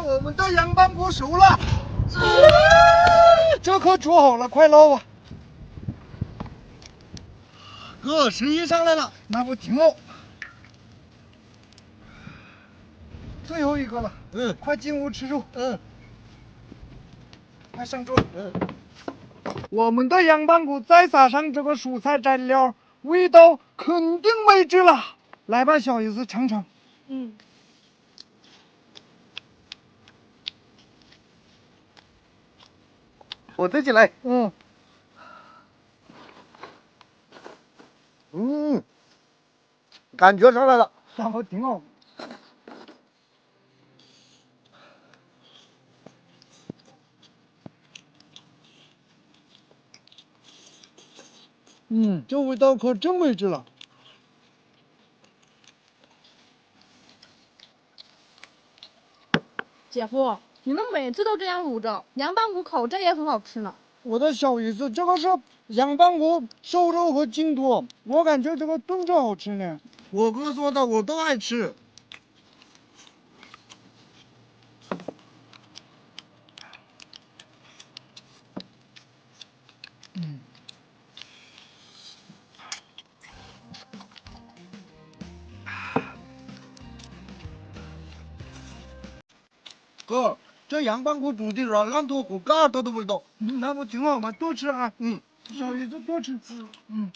我们的羊棒骨熟了。这可煮好了，快捞啊！哥，生意上来了，那不挺好？最后一个了，嗯，快进屋吃肉，嗯，快上桌，嗯。我们的羊棒骨再撒上这个蔬菜蘸料，味道肯定美极了。来吧，小姨子尝尝。嗯，我自己来。嗯。嗯，感觉上来了，然后挺好。嗯，这味道可真美极了。姐夫，你们每次都这样卤着，羊棒骨烤这也很好吃呢。我的小姨子，这个是羊棒骨瘦肉和筋多，我感觉这个炖着好吃呢。我哥说的，我都爱吃。嗯。哥，这羊棒骨煮的软烂多骨，嘎多的味道，那不挺好吗？多吃啊，嗯，小姨子多吃，嗯。